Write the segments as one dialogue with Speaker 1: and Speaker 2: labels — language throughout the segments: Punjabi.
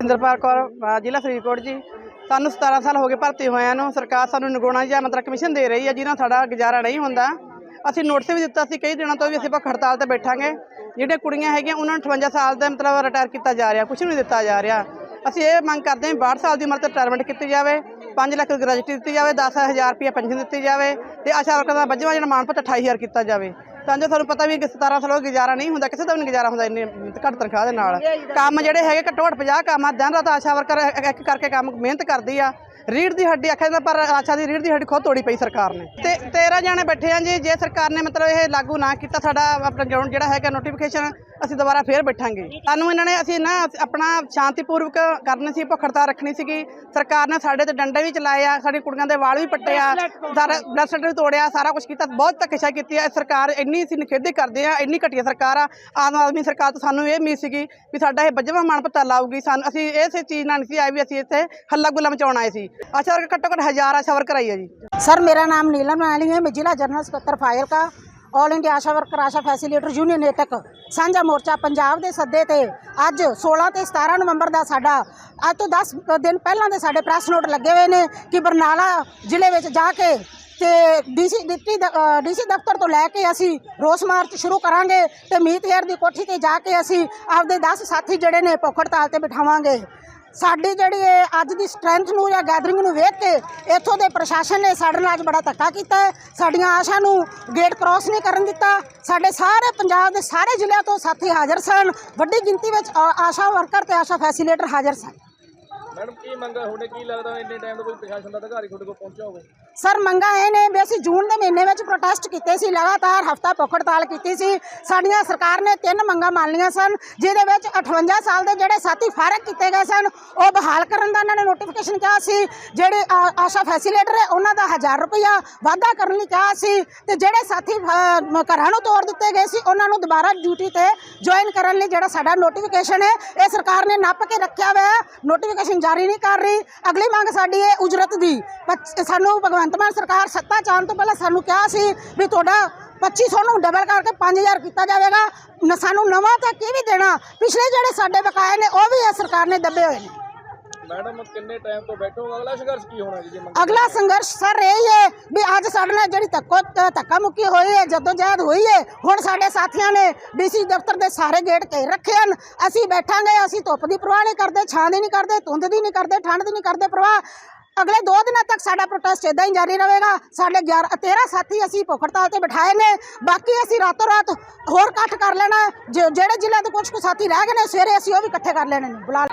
Speaker 1: ਇੰਦਰਪਾਲ ਕੌਰ ਜ਼ਿਲ੍ਹਾ ਫਰੀਦਕੋਟ ਜੀ। ਸਾਨੂੰ 17 ਸਾਲ ਹੋ ਗਏ ਭਰਤੀ ਹੋਇਆ ਨੂੰ। ਸਰਕਾਰ ਸਾਨੂੰ ਨਗੋਣਾ ਜਾਂ ਮਤਲਬ ਕਮਿਸ਼ਨ ਦੇ ਰਹੀ ਹੈ ਜਿਹਨਾਂ ਸਾਡਾ ਗੁਜ਼ਾਰਾ ਨਹੀਂ ਹੁੰਦਾ। ਅਸੀਂ ਨੋਟਿਸ ਵੀ ਦਿੱਤਾ ਸੀ, ਕਈ ਦਿਨਾਂ ਤੋਂ ਵੀ ਅਸੀਂ ਭੁੱਖ ਹੜਤਾਲ ਤੇ ਬੈਠਾਂਗੇ। ਜਿਹੜੀਆਂ ਕੁੜੀਆਂ ਹੈਗੀਆਂ, ਉਹਨਾਂ ਨੂੰ 58 ਸਾਲ ਦੇ ਮਤਲਬ ਰਿਟਾਇਰ ਕੀਤਾ ਜਾ ਰਿਹਾ ਕੁਝ ਨਹੀਂ ਦਿੱਤਾ ਜਾ ਰਿਹਾ। ਅਸੀਂ ਇਹ ਮੰਗ ਕਰਦੇ ਹਾਂ 62 ਸਾਲ ਦੀ ਉਮਰ ਤੇ ਰਿਟਾਇਰਮੈਂਟ ਕੀਤੀ ਜਾਵੇ। 5 ਲੱਖ ਗ੍ਰੈਜੂਏਟੀ ਦਿੱਤੀ ਜਾਵੇ 10000 ਰੁਪਏ ਪੈਨਸ਼ਨ ਦਿੱਤੀ ਜਾਵੇ ਤੇ ਆਸ਼ਾ ਵਰਕਰਾਂ ਦਾ ਵੱਜਵਾ ਜਿਹੜਾ ਮਾਨਪੱਤ 28000 ਕੀਤਾ ਜਾਵੇ। ਤਾਂ ਜੋ ਤੁਹਾਨੂੰ ਪਤਾ ਵੀ ਕਿ 17 ਸਾਲ ਹੋ ਗੁਜ਼ਾਰਾ ਨਹੀਂ ਹੁੰਦਾ, ਕਿਸੇ ਦਾ ਵੀ ਨਹੀਂ ਗੁਜ਼ਾਰਾ ਹੁੰਦਾ, ਇੰਨੇ ਘੱਟ ਤਨਖਾਹ ਦੇ ਨਾਲ। ਕੰਮ ਜਿਹੜੇ ਹੈਗੇ, ਘੱਟੋ ਘੱਟ 50 ਕੰਮ ਆ, ਦਿਨ ਰਾਤ ਆਸ਼ਾ ਵਰਕਰ ਇੱਕ ਕਰਕੇ ਕੰਮ ਮਿਹਨਤ ਕਰਦੀ ਆ। ਰੀੜ ਦੀ ਹੱਡੀ ਆਖਿਆ ਜਾਂਦਾ, ਪਰ ਆਸ਼ਾ ਦੀ ਰੀੜ ਦੀ ਹੱਡੀ ਖੁਦ ਤੋੜੀ ਪਈ ਸਰਕਾਰ ਨੇ। ਤੇ 13 ਜਾਣੇ ਬੈਠੇ ਆ ਜੀ, ਜੇ ਸਰਕਾਰ ਨੇ ਮਤਲਬ ਇਹ ਲਾਗੂ ਨਾ ਕੀਤਾ, ਸਾਡਾ ਆਪਣਾ ਜੋ- ਜਿਹੜਾ ਹੈਗਾ ਨੋਟੀਫਿਕੇਸ਼ਨ ਅਸੀਂ ਦੁਬਾਰਾ ਫੇਰ ਬੈਠਾਂਗੇ। ਸਾਨੂੰ ਇਹਨਾਂ ਨੇ ਅਸੀਂ ਨਾ ਆਪਣਾ ਸ਼ਾਂਤੀਪੂਰਵਕ ਕਰਨੀ ਸੀ ਭੁੱਖ ਹੜਤਾਲ ਰੱਖਣੀ ਸੀਗੀ। ਸਰਕਾਰ ਨੇ ਸਾਡੇ ਤੇ ਡੰਡੇ ਵੀ ਚਲਾਏ ਆ ਸਾਡੀ ਕੁੜੀਆਂ ਦੇ ਵਾਲ ਵੀ ਪੱਟੇ ਆ ਸਾਰਾ ਬਲੱਡ ਸੈਂਟਰ ਵੀ ਤੋੜਿਆ ਸਾਰਾ ਕੁਝ ਕੀਤਾ ਬਹੁਤ ਧੱਕੇਸ਼ਾ ਕੀਤੀ ਆ। ਸਰਕਾਰ ਇੰਨੀ ਅਸੀਂ ਨਿਖੇਧੀ ਕਰਦੇ ਆ ਇੰਨੀ ਘਟੀਆ ਸਰਕਾਰ ਆ। ਆਮ ਆਦਮੀ ਸਰਕਾਰ ਤੋਂ ਸਾਨੂੰ ਇਹ ਉਮੀਦ ਸੀਗੀ ਵੀ ਸਾਡਾ ਇਹ ਬੱਜਵਾ ਮਾਨ ਪਤਾ ਲਾਊਗੀ। ਸਾਨੂੰ ਅਸੀਂ ਇਸੇ ਚੀਜ਼ ਨਾਲ ਨਹੀਂ ਸੀ ਆਏ ਵੀ ਅਸੀਂ ਇੱਥੇ ਹੱਲਾ ਗੁੱਲਾ ਮਚਾਉਣ ਆਏ ਸੀ। ਅੱਛਾ ਘੱਟੋ ਘੱਟ ਹਜ਼ਾਰ ਆਸ਼ਾ ਵਰਕਰ ਆਈ ਹੈ ਜੀ।
Speaker 2: ਸਰ ਮੇਰਾ ਨਾਮ ਨੀਲਮ ਨਾਲੀ ਹੈ ਮੈਂ ਜ਼ਿਲ੍ਹਾ ਜਨਰਲ ਸਕੱਤਰ ਫਾਇਲ ਕਾ all India Asha worker Asha facilitator union AITUC ਸਾਂਝਾ ਮੋਰਚਾ ਪੰਜਾਬ ਦੇ ਸੱਦੇ ਤੇ ਅੱਜ 16 ਤੇ 17 ਨਵੰਬਰ ਦਾ ਸਾਡਾ ਅੱਜ ਤੋਂ 10 ਦਿਨ ਪਹਿਲਾਂ ਦੇ ਸਾਡੇ ਪ੍ਰੈਸ ਨੋਟ ਲੱਗੇ ਹੋਏ ਨੇ ਕਿ ਬਰਨਾਲਾ ਜ਼ਿਲ੍ਹੇ ਵਿੱਚ ਜਾ ਕੇ ਤੇ ਡੀਸੀ ਡਿਪਟੀ ਡੀਸੀ ਦਫ਼ਤਰ ਤੋਂ ਲੈ ਕੇ ਅਸੀਂ ਰੋਸ ਮਾਰਚ ਸ਼ੁਰੂ ਕਰਾਂਗੇ ਤੇ ਮੀਤ ਹੇਅਰ ਦੀ ਕੋਠੀ ਤੇ ਜਾ ਕੇ ਅਸੀਂ ਆਪਦੇ 10 ਸਾਥੀ ਜਿਹੜੇ ਨੇ ਭੁੱਖ ਹੜਤਾਲ ਤੇ ਬਿਠਾਵਾਂਗੇ। ਸਾਡੀ ਜਿਹੜੀ ਇਹ ਅੱਜ ਦੀ ਸਟਰੈਂਥ ਨੂੰ ਜਾਂ ਗੈਦਰਿੰਗ ਨੂੰ ਵੇਖ ਕੇ ਇੱਥੋਂ ਦੇ ਪ੍ਰਸ਼ਾਸਨ ਨੇ ਸਾਡੇ ਨਾਲ ਅੱਜ ਬੜਾ ਧੱਕਾ ਕੀਤਾ ਹੈ। ਸਾਡੀਆਂ ਆਸ਼ਾ ਨੂੰ ਗੇਟ ਕ੍ਰਾਸ ਨਹੀਂ ਕਰਨ ਦਿੱਤਾ। ਸਾਡੇ ਸਾਰੇ ਪੰਜਾਬ ਦੇ ਸਾਰੇ ਜ਼ਿਲ੍ਹਿਆਂ ਤੋਂ ਸਾਥੀ ਹਾਜ਼ਰ ਸਨ। ਵੱਡੀ ਗਿਣਤੀ ਵਿੱਚ ਆਸ਼ਾ ਵਰਕਰ ਤੇ ਆਸ਼ਾ ਫੈਸੀਲੇਟਰ ਹਾਜ਼ਰ ਸਨ।
Speaker 3: ਮੈਡਮ ਕੀ ਮੰਗਾ ਤੁਹਾਡੇ? ਕੀ ਲੱਗਦਾ ਇੰਨੇ ਟਾਈਮ ਤੋਂ ਕੋਈ ਪ੍ਰਸ਼ਾਸਨ ਦਾ ਅਧਿਕਾਰੀ ਤੁਹਾਡੇ ਕੋਲ ਪਹੁੰਚਿਆ ਹੋਵੇ?
Speaker 2: ਸਰ ਮੰਗਾ ਇਹ ਨੇ ਵੀ ਅਸੀਂ ਜੂਨ ਦੇ ਮਹੀਨੇ ਵਿੱਚ ਪ੍ਰੋਟੈਸਟ ਕੀਤੇ ਸੀ ਲਗਾਤਾਰ ਹਫਤਾ ਭੁੱਖ ਹੜਤਾਲ ਕੀਤੀ ਸੀ। ਸਾਡੀਆਂ ਸਰਕਾਰ ਨੇ ਤਿੰਨ ਮੰਗਾਂ ਮੰਨ ਲਈਆਂ ਸਨ ਜਿਹਦੇ ਵਿੱਚ 58 ਸਾਲ ਦੇ ਜਿਹੜੇ ਸਾਥੀ ਫਾਰਗ ਕੀਤੇ ਗਏ ਸਨ ਉਹ ਬਹਾਲ ਕਰਨ ਦਾ ਇਹਨਾਂ ਨੇ ਨੋਟੀਫਿਕੇਸ਼ਨ ਕਿਹਾ ਸੀ। ਜਿਹੜੇ ਆ- ਆਸ਼ਾ ਫੈਸੀਲੇਟਰ ਹੈ ਉਹਨਾਂ ਦਾ 1000 ਰੁਪਇਆ ਵਾਅਦਾ ਕਰਨ ਲਈ ਕਿਹਾ ਸੀ। ਤੇ ਜਿਹੜੇ ਸਾਥੀ ਅ, ਘਰਾਂ ਨੂੰ ਤੋੜ ਦਿੱਤੇ ਗਏ ਸੀ ਉਹਨਾਂ ਨੂੰ ਦੁਬਾਰਾ ਡਿਊਟੀ ਤੇ ਜੁਆਇਨ ਕਰਨ ਲਈ ਜਿਹੜਾ ਸਾਡਾ ਨੋਟੀਫਿਕੇਸ਼ਨ ਹੈ ਇਹ ਸਰਕਾਰ ਨੇ ਨੱਪ ਕੇ ਰੱਖਿਆ ਹੋਇਆ ਹੈ। ਨੋਟੀਫਿਕੇਸ਼ਨ ਜਾਰੀ ਨਹੀਂ ਕਰ ਰਹੀ। ਅਗਲੀ ਮੰਗ ਸਾਡੀ ਹੈ ਉਜਰਤ ਦੀ। ਸਾਨੂੰ ਭਗਵੰਤ ਮਾਨ ਸਰਕਾਰ ਸੱਤਾ ਚਾਹਣ ਤੋਂ ਪਹਿਲਾਂ ਸਾਨੂੰ ਕਿਹਾ ਸੀ ਵੀ ਤੁਹਾਡਾ 2500 ਨੂੰ ਡਬਲ ਕਰਕੇ 5000 ਕੀਤਾ ਜਾਵੇਗਾ। ਸਾਨੂੰ ਨਵਾਂ ਤਾਂ ਕੀ ਵੀ ਦੇਣਾ। ਪਿਛਲੇ ਜਿਹੜੇ ਸਾਡੇ ਬਕਾਏ ਨੇ, ਉਹ ਵੀ ਇਹ ਸਰਕਾਰ ਨੇ ਦੱਬੇ ਹੋਏ ਨੇ।
Speaker 3: ਮੈਡਮ ਕਿੰਨੇ ਟਾਈਮ ਤੋਂ ਬੈਠੋ? ਅਗਲਾ ਸੰਘਰਸ਼ ਕੀ ਹੋਣਾ ਜੀ ਜੇ ਮੰਗ
Speaker 2: ਅਗਲਾ ਸੰਘਰਸ਼ ਸਰ ਇਹ ਹੈ ਵੀ ਅੱਜ ਸਾਡੇ ਨਾਲ ਜਿਹੜੀ ਧੱਕੋ ਧੱਕਾ ਮੁੱਕੀ ਹੋਈ ਹੈ ਜਦੋਜਹਿਦ ਹੋਈ ਹੈ ਹੁਣ ਸਾਡੇ ਸਾਥੀਆਂ ਨੇ ਡੀਸੀ ਦਫ਼ਤਰ ਦੇ ਸਾਰੇ ਗੇਟ ਘੇਰ ਰੱਖੇ ਹਨ। ਅਸੀਂ ਬੈਠਾਂਗੇ ਅਸੀਂ ਧੁੱਪ ਦੀ ਪਰਵਾਹ ਨਹੀਂ ਕਰਦੇ ਛਾਂ ਦੀ ਨਹੀਂ ਕਰਦੇ ਧੁੰਦ ਦੀ ਨਹੀਂ ਕਰਦੇ ਠੰਡ ਦੀ ਨਹੀਂ ਕਰਦੇ ਪਰਵਾਹ ਅਗਲੇ 2 ਦਿਨਾਂ ਤੱਕ ਸਾਡਾ ਪ੍ਰੋਟੈਸਟ ਇਦਾਂ ਹੀ ਜਾਰੀ ਰਹੇਗਾ। ਸਾਡੇ 11 13 ਸਾਥੀ ਅਸੀਂ ਭੁੱਖ ਹੜਤਾਲ ਤੇ ਬਿਠਾਏ ਨੇ। ਬਾਕੀ ਅਸੀਂ ਰਾਤੋਂ ਰਾਤ ਹੋਰ ਇਕੱਠ ਕਰ ਲੈਣਾ। ਜਿਹੜੇ ਜ਼ਿਲ੍ਹਿਆਂ ਦੇ ਕੁਝ ਕੁ ਸਾਥੀ ਰਹਿ ਗਏ ਨੇ, ਸਵੇਰੇ ਅਸੀਂ ਉਹ ਵੀ ਇਕੱਠੇ ਕਰ ਲੈਣੇ ਨੇ। ਬੁਲਾ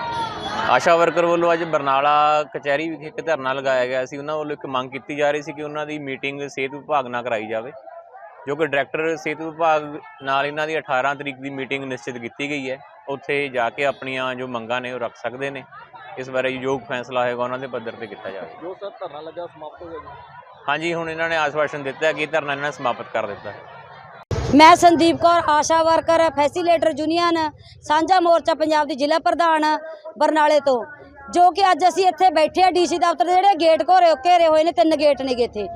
Speaker 4: ਆਸ਼ਾ ਵਰਕਰ ਵੱਲੋਂ ਅੱਜ ਬਰਨਾਲਾ ਕਚਹਿਰੀ ਵਿਖੇ ਇੱਕ ਧਰਨਾ ਲਗਾਇਆ ਗਿਆ ਸੀ। ਉਹਨਾਂ ਵੱਲੋਂ ਇੱਕ ਮੰਗ ਕੀਤੀ ਜਾ ਰਹੀ ਸੀ ਕਿ ਉਹਨਾਂ ਦੀ ਮੀਟਿੰਗ ਸਿਹਤ ਵਿਭਾਗ ਨਾਲ ਕਰਾਈ ਜਾਵੇ, ਜੋ ਕਿ ਡਾਇਰੈਕਟਰ ਸਿਹਤ ਵਿਭਾਗ ਨਾਲ ਇਹਨਾਂ ਦੀ 18 ਤਰੀਕ ਦੀ ਮੀਟਿੰਗ ਨਿਸ਼ਚਿਤ ਕੀਤੀ ਗਈ ਹੈ। ਉੱਥੇ ਜਾ ਕੇ ਆਪਣੀਆਂ ਜੋ ਮੰਗਾਂ ਨੇ ਉਹ ਰੱਖ ਸਕਦੇ ਨੇ। ਇਸ ਬਾਰੇ ਯੋਗ ਫੈਸਲਾ ਹੋਏਗਾ ਉਹਨਾਂ ਦੇ ਪੱਧਰ ਤੇ ਕੀਤਾ ਜਾਵੇ
Speaker 3: ਜੋ ਸਰ ਧਰਨਾ ਲੱਗਾ ਸਮਾਪਤ ਹੋ ਗਿਆ ਜੀ
Speaker 4: ਹਾਂਜੀ ਹੁਣ ਇਹਨਾਂ ਨੇ ਆਸ਼ਵਾਸਨ ਦਿੱਤਾ ਹੈ ਕਿ ਧਰਨਾ ਇਹਨਾਂ ਨੇ ਸਮਾਪਤ ਕਰ ਦਿੱਤਾ। ਹੈ
Speaker 5: ਮੈਂ Sandeep Kaur Asha worker facilitator union ਸਾਂਝਾ ਮੋਰਚਾ ਪੰਜਾਬ ਦੀ ਜ਼ਿਲ੍ਹਾ ਪ੍ਰਧਾਨ ਬਰਨਾਲੇ ਤੋਂ। ਜੋ ਕਿ ਅੱਜ ਅਸੀਂ ਇੱਥੇ ਬੈਠੇ ਆ ਡੀਸੀ ਦਫ਼ਤਰ ਦੇ ਜਿਹੜੇ ਗੇਟ ਘੋਰੇ ਘੇਰੇ ਹੋਏ ਨੇ, ਤਿੰਨ ਗੇਟ ਨੇਗੇ ਇੱਥੇ।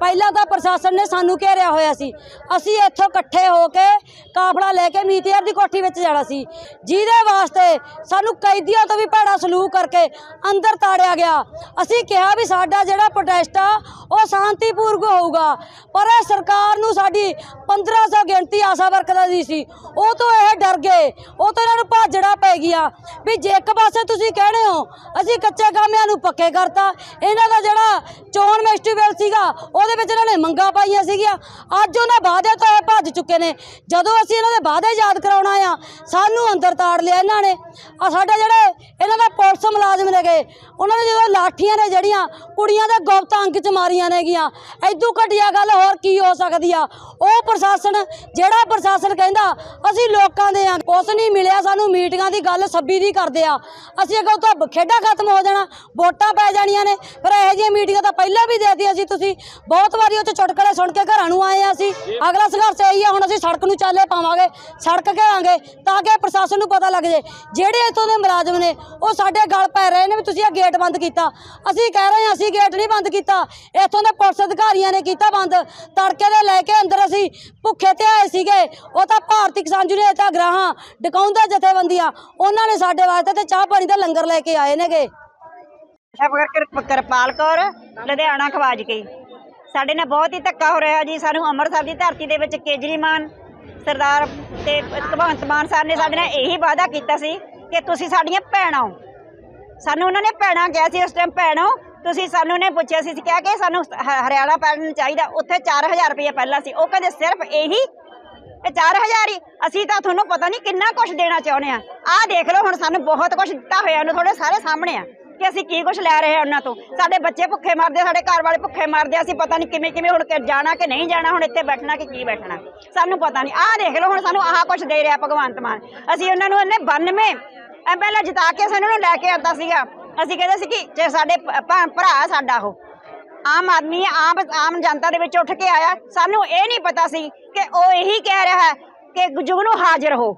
Speaker 5: ਪਹਿਲਾਂ ਤਾਂ ਪ੍ਰਸ਼ਾਸਨ ਨੇ ਸਾਨੂੰ ਘੇਰਿਆ ਹੋਇਆ ਸੀ। ਅਸੀਂ ਇੱਥੋਂ ਇਕੱਠੇ ਹੋ ਕੇ ਕਾਫਲਾ ਲੈ ਕੇ ਮੀਤੀਆਰ ਦੀ ਕੋਠੀ ਵਿੱਚ ਜਾਣਾ ਸੀ। ਜਿਹਦੇ ਵਾਸਤੇ ਸਾਨੂੰ ਕੈਦੀਆਂ ਤੋਂ ਵੀ ਭੈੜਾ ਸਲੂਕ ਕਰਕੇ ਅੰਦਰ ਤਾੜਿਆ ਗਿਆ। ਅਸੀਂ ਕਿਹਾ ਵੀ ਸਾਡਾ ਜਿਹੜਾ ਪ੍ਰੋਟੈਸਟ ਆ, ਉਹ ਸ਼ਾਂਤੀਪੂਰਵਕ ਹੋਊਗਾ। ਪਰ ਇਹ ਸਰਕਾਰ ਨੂੰ ਸਾਡੀ 1500 ਗਿਣਤੀ ਆਸ਼ਾ ਵਰਕਰਾਂ ਦੀ ਸੀ। ਉਹ ਤੋਂ ਇਹ ਡਰ ਗਏ। ਉਹ ਤੋਂ ਇਹਨਾਂ ਨੂੰ ਭਾਜੜਾ ਪੈ ਗਿਆ। ਵੀ ਜੇ ਇੱਕ ਪਾਸੇ ਤੁਸੀਂ ਕਹਿਣੇ ਹੋ ਅਸੀਂ ਕੱਚੇ ਕਾਮਿਆਂ ਨੂੰ ਪੱਕੇ ਕਰਤਾ। ਇਹਨਾਂ ਦਾ ਜਿਹੜਾ ਚੋਣ ਫੈਸਟੀਵਲ ਸੀਗਾ, ਉਹਦੇ ਵਿੱਚ ਇਹਨਾਂ ਨੇ ਮੰਗਾਂ ਪਾਈਆਂ ਸੀਗੀਆਂ। ਅੱਜ ਉਹਨਾਂ ਵਾਅਦੇ ਤੋਂ ਇਹ ਭੱਜ ਚੁੱਕੇ ਨੇ। ਜਦੋਂ ਅਸੀਂ ਇਹਨਾਂ ਦੇ ਵਾਅਦੇ ਯਾਦ ਕਰਾਉਣਾ ਆ ਸਾਨੂੰ ਅੰਦਰ ਤਾੜ ਲਿਆ ਇਹਨਾਂ ਨੇ। ਆ ਸਾਡੇ ਜਿਹੜੇ ਇਹਨਾਂ ਦਾ ਪੁਲਿਸ ਮੁਲਾਜ਼ਮ ਨੇਗੇ ਉਹਨਾਂ ਨੇ ਜਦੋਂ ਲਾਠੀਆਂ ਨੇ ਜਿਹੜੀਆਂ ਕੁੜੀਆਂ ਦੇ ਗੁਪਤ ਅੰਗ ਚ ਮਾਰੀਆਂ ਨੇਗੀਆਂ ਐਦੂ ਘਟੀਆ ਗੱਲ ਹੋਰ ਕੀ ਹੋ ਸਕਦੀ ਆ? ਉਹ ਪ੍ਰਸ਼ਾਸਨ, ਜਿਹੜਾ ਪ੍ਰਸ਼ਾਸਨ ਕਹਿੰਦਾ, ਅਸੀਂ ਲੋਕਾਂ ਦੇ ਆ। ਕੁਛ ਨਹੀਂ ਮਿਲਿਆ ਸਾਨੂੰ, ਮੀਟਿੰਗਾਂ ਦੀ ਗੱਲ ਸੱਬੀ ਦੀ ਕਰਦੇ ਆ। ਅਸੀਂ ਅੱਗੇ ਤੋਂ ਖੇਡਾਂ ਖਤਮ ਹੋ ਜਾਣਾ, ਵੋਟਾਂ ਪੈ ਜਾਣੀਆਂ ਨੇ। ਪਰ ਇਹੋ ਜਿਹੀਆਂ ਮੀਟਿੰਗਾਂ ਤਾਂ ਪਹਿਲਾਂ ਵੀ ਦੇਤੀ ਅਸੀਂ ਤੁਸੀਂ। ਬਹੁਤ ਵਾਰੀ ਉਹ ਚੁਟਕਲੇ ਸੁਣ ਕੇ ਘਰਾਂ ਨੂੰ ਆਏ ਆ ਅਸੀਂ। ਅਗਲਾ ਸੰਘਰਸ਼ ਇਹੀ ਆ, ਹੁਣ ਅਸੀਂ ਸੜਕ ਨੂੰ ਚਾਲੇ ਪਾਵਾਂਗੇ, ਸੜਕ ਘੇਰਾਂਗੇ, ਤਾਂ ਕਿ ਪ੍ਰਸ਼ਾਸਨ ਨੂੰ ਪਤਾ ਲੱਗ ਜੇ ਜਿਹੜੇ ਇੱਥੋਂ ਦੇ ਮੁਲਾਜ਼ਮ ਨੇ, ਉਹ ਸਾਡੇ ਗਲ ਪੈ ਰਹੇ ਨੇ ਵੀ ਤੁਸੀਂ ਇਹ ਗੇਟ ਬੰਦ ਕੀਤਾ। ਅਸੀਂ ਕਹਿ ਰਹੇ ਹਾਂ, ਅਸੀਂ ਗੇਟ ਨਹੀਂ ਬੰਦ ਕੀਤਾ। ਇੱਥੋਂ ਦੇ ਪੁਲਿਸ ਅਧਿਕਾਰੀਆਂ ਨੇ ਕੀਤਾ ਬੰਦ। ਤੜਕੇ ਦੇ ਲੈ ਕੇ ਅੰਦਰ ਅਸੀਂ ਭੁੱਖੇ ਤੇ ਆਏ ਸੀਗੇ। ਉਹ ਤਾਂ ਭਾਰਤੀ ਕਿਸਾਨ ਯੂਨੀਅਨ ਤਾਂ ਗ੍ਰਾਹਾਂ ਡਕਾਉਂਦਾ ਜਥੇਬੰਦੀਆਂ, ਉਹਨਾਂ ਨੇ ਸਾਡੇ ਵਾਸਤੇ ਤੇ ਚਾਹ ਪਾਣੀ ਦਾ ਲੰਗਰ ਲੈ ਕੇ ਆਏ ਨੇਗੇ
Speaker 6: ਕਿਰਪਾਲ ਕੌਰ, ਲੁਧਿਆਣਾ ਖਵਾਜ ਕੇ। ਸਾਡੇ ਨਾਲ ਬਹੁਤ ਹੀ ਧੱਕਾ ਹੋ ਰਿਹਾ ਜੀ। ਸਾਨੂੰ ਅੰਮ੍ਰਿਤਸਰ ਦੀ ਧਰਤੀ ਦੇ ਵਿੱਚ ਕੇਜਰੀਮਾਨ ਸਰਦਾਰ ਤੇ ਭਗਵੰਤ ਮਾਨ ਸਾਹਿਬ ਨੇ ਸਾਡੇ ਨਾਲ ਇਹੀ ਵਾਅਦਾ ਕੀਤਾ ਸੀ ਕਿ ਤੁਸੀਂ ਸਾਡੀਆਂ ਭੈਣਾਂ ਹੋ। ਸਾਨੂੰ ਉਹਨਾਂ ਨੇ ਭੈਣਾਂ ਕਿਹਾ ਸੀ, ਉਸ ਟਾਈਮ ਭੈਣੋ ਤੁਸੀਂ ਸਾਨੂੰ ਨੇ ਪੁੱਛਿਆ ਸੀ ਕਿਹਾ ਕਿ ਸਾਨੂੰ ਹਰਿਆਣਾ ਪੈਣ ਚਾਹੀਦਾ। ਉੱਥੇ 4000 ਰੁਪਏ ਪਹਿਲਾਂ ਸੀ। ਉਹ ਕਹਿੰਦੇ ਸਿਰਫ ਇਹੀ ਇਹ 4000 ਹੀ। ਅਸੀਂ ਤਾਂ ਤੁਹਾਨੂੰ ਪਤਾ ਨਹੀਂ ਕਿੰਨਾ ਕੁਝ ਦੇਣਾ ਚਾਹੁੰਦੇ ਆ ਆਹ ਦੇਖ ਲਓ, ਹੁਣ ਸਾਨੂੰ ਬਹੁਤ ਕੁਝ ਦਿੱਤਾ ਹੋਇਆ ਉਹਨੂੰ ਤੁਹਾਡੇ ਸਾਰੇ ਸਾਹਮਣੇ ਆ ਕਿ ਅਸੀਂ ਕੀ ਕੁਝ ਲੈ ਰਹੇ ਹਾਂ ਉਹਨਾਂ ਤੋਂ। ਸਾਡੇ ਬੱਚੇ ਭੁੱਖੇ ਮਰਦੇ, ਸਾਡੇ ਘਰ ਵਾਲੇ ਭੁੱਖੇ ਮਰਦੇ, ਅਸੀਂ ਪਤਾ ਨਹੀਂ ਕਿਵੇਂ ਕਿਵੇਂ ਹੁਣ ਕਿ ਜਾਣਾ ਕਿ ਨਹੀਂ ਜਾਣਾ, ਹੁਣ ਇੱਥੇ ਬੈਠਣਾ ਕਿ ਕੀ ਬੈਠਣਾ। ਸਾਨੂੰ ਪਤਾ ਨਹੀਂ। ਆਹ ਦੇਖ ਲਓ, ਹੁਣ ਸਾਨੂੰ ਆਹ ਕੁਝ ਦੇ ਰਿਹਾ ਭਗਵੰਤ ਮਾਨ। ਅਸੀਂ ਉਹਨਾਂ ਨੂੰ ਇਹਨੇ 92 ਪਹਿਲਾਂ ਜਿਤਾ ਕੇ ਸਾਨੂੰ ਨੂੰ ਲੈ ਕੇ ਆਂਦਾ ਸੀਗਾ। ਅਸੀਂ ਕਹਿੰਦੇ ਸੀ ਕਿ ਜੇ ਸਾਡੇ ਭਾ- ਭਰਾ ਸਾਡਾ ਉਹ ਆਮ ਆਦਮੀ, ਆਮ ਆਮ ਜਨਤਾ ਦੇ ਵਿੱਚ ਉੱਠ ਕੇ ਆਇਆ। ਸਾਨੂੰ ਇਹ ਨਹੀਂ ਪਤਾ ਸੀ ਕਿ ਉਹ ਇਹੀ ਕਹਿ ਰਿਹਾ ਹੈ ਕਿ ਜੁਗਨੂ ਹਾਜ਼ਰ ਹੋ।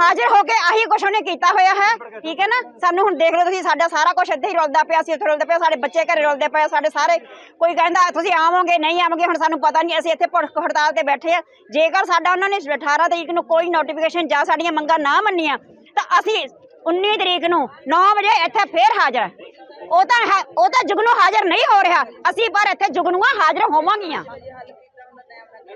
Speaker 6: ਹਾਜ਼ਰ ਹੋ ਕੇ ਆਹੀ ਕੁਛ ਉਹਨੇ ਕੀਤਾ ਹੋਇਆ ਹੈ। ਠੀਕ ਹੈ ਨਾ? ਸਾਨੂੰ ਹੁਣ ਦੇਖ ਲਓ ਤੁਸੀਂ, ਸਾਡਾ ਸਾਰਾ ਕੁਝ ਇੱਥੇ ਹੀ ਰੁਲਦਾ ਪਿਆ ਸੀ, ਉੱਥੇ ਰੁਲਦਾ ਪਿਆ, ਸਾਡੇ ਬੱਚੇ ਘਰੇ ਰੁਲਦੇ ਪਏ ਸਾਡੇ ਸਾਰੇ ਕੋਈ ਕਹਿੰਦਾ, ਤੁਸੀਂ ਆਵੋਗੇ, ਨਹੀਂ ਆਵੋਗੇ, ਹੁਣ ਸਾਨੂੰ ਪਤਾ ਨਹੀਂ, ਅਸੀਂ ਇੱਥੇ ਭੁੱਖ ਹੜਤਾਲ ਤੇ ਬੈਠੇ ਆ। ਜੇਕਰ ਸਾਡਾ ਉਹਨਾਂ ਨੇ 18 ਤਰੀਕ ਨੂੰ ਕੋਈ ਨੋਟੀਫਿਕੇਸ਼ਨ ਜਾਂ ਸਾਡੀਆਂ ਮੰਗਾਂ ਨਾ ਮੰਨੀਆਂ, ਤਾਂ ਅਸੀਂ 19 ਤਰੀਕ ਨੂੰ 9 ਵਜੇ ਇੱਥੇ ਫੇਰ ਹਾਜ਼ਰ ਉਹ ਤਾਂ ਹੈ- ਉਹ ਤਾਂ ਜੁਗਨੂ ਹਾਜ਼ਰ ਨਹੀਂ ਹੋ ਰਿਹਾ। ਅਸੀਂ ਪਰ ਇੱਥੇ ਜੁਗਨੂਆਂ ਹਾਜ਼ਰ ਹੋਵਾਂਗੀਆਂ।